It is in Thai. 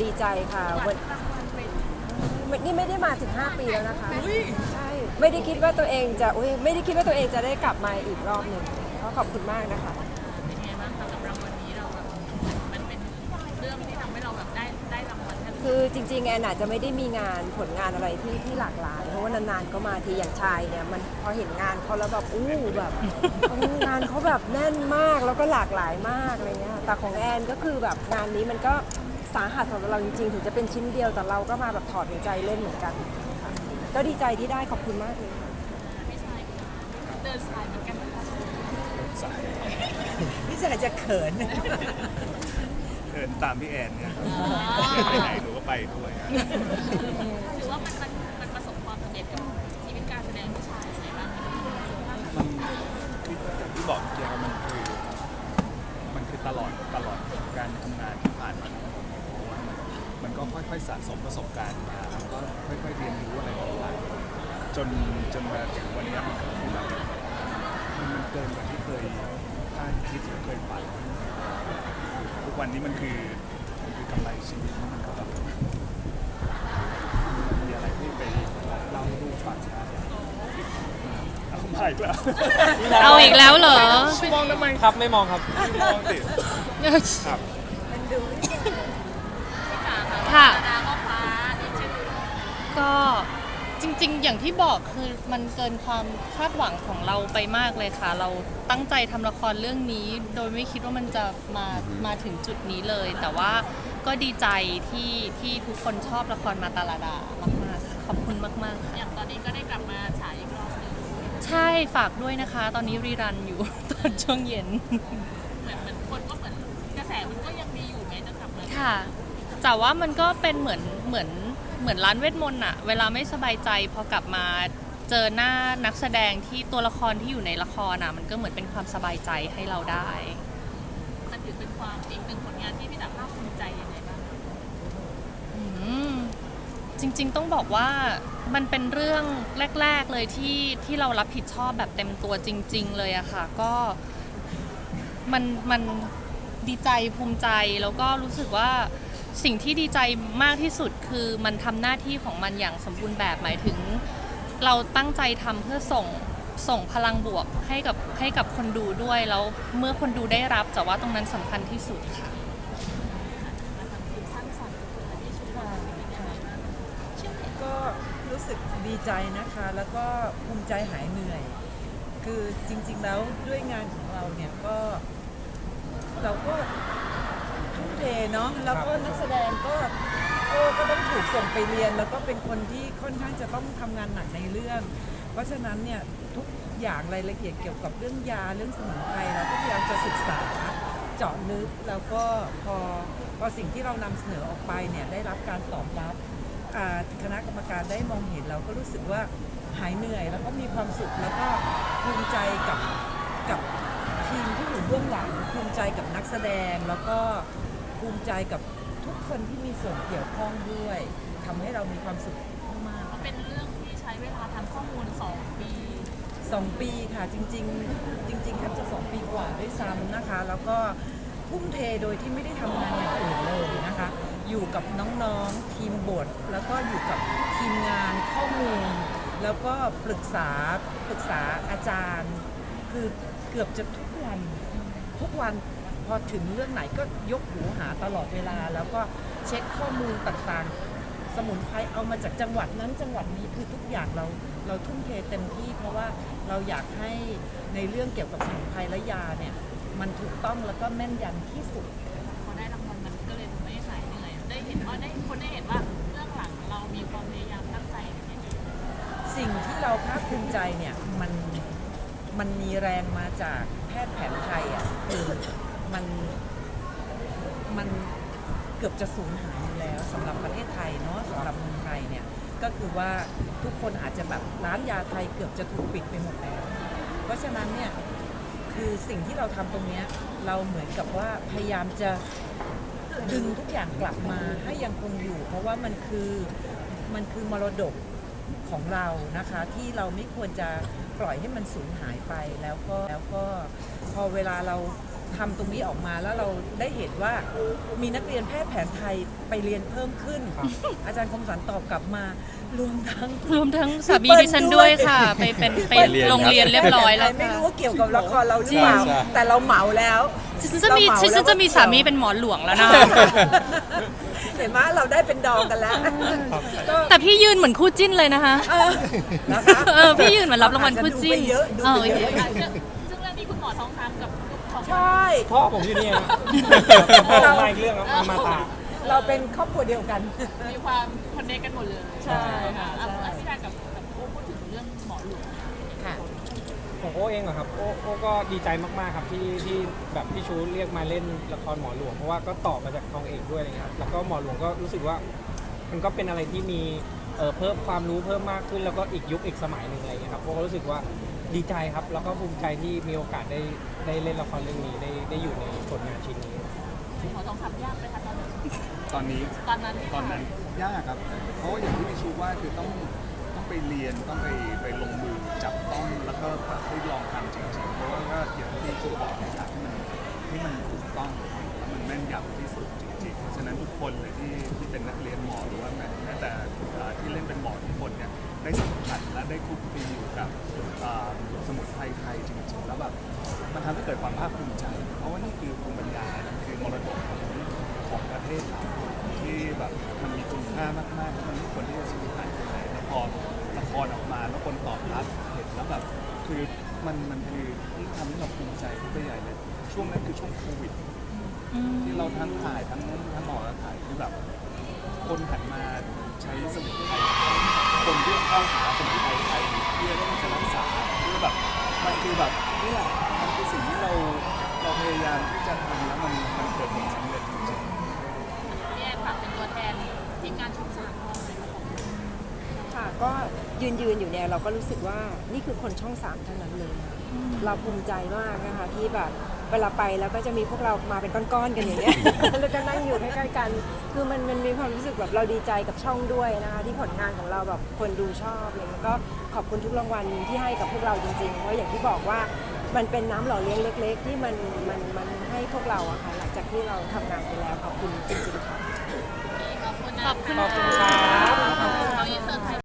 ดีใจค่ะวันไม่นี่ไม่ได้มา 15 ปีแล้วนะคะใช่ไม่ได้คิดว่าตัวเองจะอุ้ยไม่ได้คิดว่าตัวเองจะได้กลับมาอีกรอบหนึ่งก็ขอบคุณมากนะคะเป็นไงบ้างคะกับรางวัลนี้เราแบบมันเป็นเรื่องที่ทำให้เราแบบได้ได้รางวัลท่านคือจริงๆแอนอาจจะไม่ได้มีงานผลงานอะไรที่ที่หลากหลาย เพราะว่านานๆก็มาทีอย่างชายเนี่ยมันพอเห็นงานเขาแล้วแบบอู้แบบงานเขาแบบแน่นมากแล้วก็หลากหลายมากอะไรเงี้ยแต่ของแอนก็คือแบบงานนี้มันก็ สาหัสสำหรับเราจริงๆ ถึงจะเป็นชิ้นเดียวแต่เราก็มาแบบถอดหัวใจเล่นเหมือนกันค่ะก็ดีใจที่ได้ขอบคุณมากเลยค่ะ ไม่ใช่เดินสายเหมือนกันนะคะพี่ชายจะเขิน เดินตามพี่แอนเนี่ยไปไหนหนูก็ไปด้วยครับถือว่ามัน จนจนมาถึงวันนี้มันมันเกินกว่าที่เคยคาดคิดหรือเคยฝันทุกวันนี้มันคือมันคือกำไรชีวิตมันก็แบบมีอะไรที่ไปเล่าให้ลูกฟังครับเอาใหม่แล้วเอาอีกแล้วเหรอ มองทำไมครับไม่มองครับ มองสิครับ ค่ะดาก็ฟ้าเรียนชื่อ ก็จ ริง ๆ อย่างที่บอกคือมันเกินความคาดหวังของเราไปมากเลยค่ะ เราตั้งใจทำละครเรื่องนี้ โดยไม่คิดว่ามันจะมามาถึงจุดนี้เลย แต่ว่าก็ดีใจที่ที่ทุกคนชอบละครมาตาลาดามากๆค่ะขอบคุณมากๆค่ะอย่างตอนนี้ก็ได้กลับมาฉายอีกรอบหนึงใช่ฝากด้วยนะคะ ตอนนี้รีรันอยู่ ตอนช่วงเย็น เหมือนเหมือนคนก็เหมือนกระแสมันก็ยังมีอยู่แม้จะกลับมา ค่ะแต่ว่ามันก็เป็นเหมือนเหมือน เหมือนร้านเวทมนต์อะเวลาไม่สบายใจพอกลับมาเจอหน้านักแสดงที่ตัวละครที่อยู่ในละครอะมันก็เหมือนเป็นความสบายใจให้เราได้ มันถือเป็นความอีกหนึ่งผลงานที่พี่ตักภาคภูมิใจยังไงบ้างอืมจริง ๆ ต้องบอกว่ามันเป็นเรื่องแรก ๆเลยที่ที่เรารับผิดชอบแบบเต็มตัวจริง ๆ เลยอะค่ะ ก็มันมันดีใจภูมิใจแล้วก็รู้สึกว่า สิ่งที่ดีใจมากที่สุดคือมันทำหน้าที่ของมันอย่างสมบูรณ์แบบหมายถึง เราตั้งใจทำเพื่อส่งส่งพลังบวกให้กับให้กับคนดูด้วยแล้วเมื่อคนดูได้รับแต่ว่าตรงนั้นสำคัญที่สุดค่ะก็รู้สึกดีใจนะคะ แล้วก็ภูมิใจหายเหนื่อย คือจริง ๆ แล้วด้วยงานของเราเนี่ยก็ เราก็ เทเนาะแล้วก็นักแสดงก็ก็ก็ต้องถูกส่งไปเรียน แล้วก็เป็นคนที่ค่อนข้างจะต้องทำงานหนักในเรื่อง เพราะฉะนั้นเนี่ยทุกอย่างรายละเอียดเกี่ยวกับเรื่องยาเรื่องสมุนไพรเราก็พยายามจะศึกษาเจาะลึกแล้วก็พอพอสิ่งที่เรานำเสนอออกไปเนี่ยได้รับการตอบรับคณะกรรมการได้มองเห็นเราก็รู้สึกว่าหายเหนื่อย แล้วก็มีความสุขแล้วก็ภูมิใจกับกับทีมที่อยู่เบื้องหลังภูมิใจกับนักแสดงแล้วก็ ภูมิใจกับทุกคนที่มีส่วนเกี่ยวข้องด้วยทำให้เรามีความสุขมากเพราะเป็นเรื่องที่ใช้เวลาทำข้อมูล 2 ปีๆสองปีค่ะจริงๆ จริงๆแทบจะสองปีกว่าด้วยซ้ำนะคะ แล้วก็ทุ่มเทโดยที่ไม่ได้ทำงานอย่างอื่นเลยนะคะ อยู่กับน้องๆทีมบท แล้วก็อยู่กับทีมงานข้อมูล แล้วก็ปรึกษาปรึกษาอาจารย์ คือเกือบจะทุกวัน ทุกวัน พอถึงเรื่องไหนก็ยกหูหาตลอดเวลา แล้วก็เช็คข้อมูลต่างๆ สมุนไพรเอามาจากจังหวัดนั้นจังหวัดนี้คือทุกอย่างเราเราทุ่มเทเต็มที่ เพราะว่าเราอยากให้ในเรื่องเกี่ยวกับสมุนไพรและยาเนี่ยมันถูกต้องแล้วก็แม่นยำที่สุด พอได้รางวัลมันก็เลยทำให้หายเหนื่อยได้เห็นว่าได้คนได้เห็นว่าเรื่องหลังเรามีความพยายามตั้งใจในนี้สิ่งที่เราภาคภูมิใจเนี่ยมันมันมีแรงมาจากแพทย์แผนไทยอะคือมัน มันเกือบจะสูญหายอยู่แล้วสำหรับประเทศไทยเนาะสำหรับเมืองไทยเนี่ยก็คือว่าทุกคนอาจจะแบบร้านยาไทยเกือบจะถูกปิดไปหมดแล้ว เพราะฉะนั้นเนี่ยคือสิ่งที่เราทำตรงเนี้ยเราเหมือนกับว่าพยายามจะดึงทุกอย่างกลับมาให้ยังคงอยู่ เพราะว่ามันคือมันคือมรดกของเรานะคะ ที่เราไม่ควรจะปล่อยให้มันสูญหายไปแล้วก็แล้วก็พอเวลาเรา ทำตรงนี้ออกมาแล้วเราได้เห็นว่ามีนักเรียนแพทย์แผนไทยไปเรียนเพิ่มขึ้น อาจารย์คมสันตอบกลับมารวมทั้งรวมทั้งสามีดิฉันด้วยค่ะ ไปเป็นไปโรงเรียนเรียบร้อยแล้วไม่ค่ะรู้ว่าเกี่ยวกับละครเราหรือเปล่าจริงแต่เราเหมาแล้วฉันจะมีเราเหมาฉันจะมีแล้วว่าสามีเป็นหมอหลวงแล้วนะเห็นไหมเราได้เป็นดองกันแล้วก็แต่พี่ยืนเหมือนคู่จิ้นเลยนะคะเออนะคะเออพี่ยืนเหมือนรับรางวัลคู่จิ้นอาจจะดูไปเยอะดูเออไปเยอะอะซึ่งซึ่งเรื่องนี้คุณหมอทองคำกับลูกของ ใช่ พ่อผมอยู่นี่นะพ่อผมมาอีกเรื่องครับมามาตา เราเป็นครอบครัวเดียวกัน มีความคอนเนคกันหมดเลยใช่ค่ะใช่อะพี่ดากับกับโอ้พูดถึงเรื่องหมอหลวงค่ะ ของโอ้เองเหรอครับโอ้โอ้ก็ดีใจมากๆครับที่ที่แบบพี่ชูเรียกมาเล่นละครหมอหลวงเพราะว่าก็ต่อมาจากทองเอกด้วยอะไรเงี้ยครับแล้วก็หมอหลวงก็รู้สึกว่า มันก็เป็นอะไรที่มีเอ่อเพิ่มความรู้เพิ่มมากขึ้น แล้วก็อีกยุคอีกสมัยหนึ่งอะไรเงี้ยครับโอ้ก็รู้สึกว่า ดีใจครับ แล้วก็ภูมิใจที่มีโอกาสได้ได้เล่นละครเรื่องนี้ได้ได้อยู่ในผลงานชิ้นนี้หมอทองคำยากไหมคะตอนนั้นตอนนี้ตอนนั้นที่ตอนนั้นยากครับ เพราะว่าอย่างที่พี่ชูว่าคือต้องต้องไปเรียนต้องไปไปลงมือจับต้องแล้วก็แบบให้ลองทำจริงๆเพราะว่าก็อย่างที่พี่ชูบอกอยากให้มันให้มันถูกต้องแล้วมันแม่นยำที่สุดจริงๆเพราะฉะนั้นทุกคนเลยที่ที่เป็นนักเรียนหมอหรือว่าแม้แม้แต่เอ่อที่เล่นเป็นหมอทุกคนเนี่ยได้สัมผัสและได้คลุกคลีอยู่กับเอ่อ สมุนไพรไทยจริงๆ แล้วแบบมันทำให้เกิดความภาคภูมิใจ เพราะว่านี่คือภูมิปัญญาคือมรดกของของประเทศเราที่แบบมันมีคุณค่ามากๆมันไม่ควรที่จะสูญหายไปไหนแล้วพอละครออกมาแล้วคนตอบรับเห็นแล้วแบบคือมันมันคือที่ทำให้เราภูมิใจขึ้นไปใหญ่เลยช่วงนั้นคือช่วงโควิด ที่เราทั้งถ่ายทั้งทั้งหมอและถ่ายคือแบบคนหันมาใช้สมุนไพรคนเรียกเข้าหาสมุนไพรไทยเพื่อที่จะรักษาเพื่อแบบมัน คือแบบนี่แหละมันคือสิ่งที่เราเราพยายามที่จะทำแล้วมันมันเกิดผลสำเร็จจริงๆพี่แอนฝากเป็นตัวแทนทีมงานช่องสาม ก็ยืนยืนอยู่เนี่ยเราก็รู้สึกว่านี่คือคนช่องสามทั้งนั้นเลยนะเราภูมิใจมากนะคะที่แบบเวลาไปแล้วก็จะมีพวกเรามาเป็นก้อนๆกันอย่างเงี้ยแล้วก็นั่งอยู่ใกล้ๆกัน คือมันมันมีความรู้สึกแบบเราดีใจกับช่องด้วยนะคะที่ผลงานของเราแบบคนดูชอบอะไรเงี้ยก็ขอบคุณทุกรางวัลที่ให้กับพวกเราจริงๆ เพราะอย่างที่บอกว่ามันเป็นน้ำหล่อเลี้ยงเล็ก ๆ ที่มันมันมันให้พวกเราอะค่ะหลังจากที่เราทำงานไปแล้วขอบคุณจริงๆค่ะขอบคุณนะขอบคุณะค่ะขอบคุณ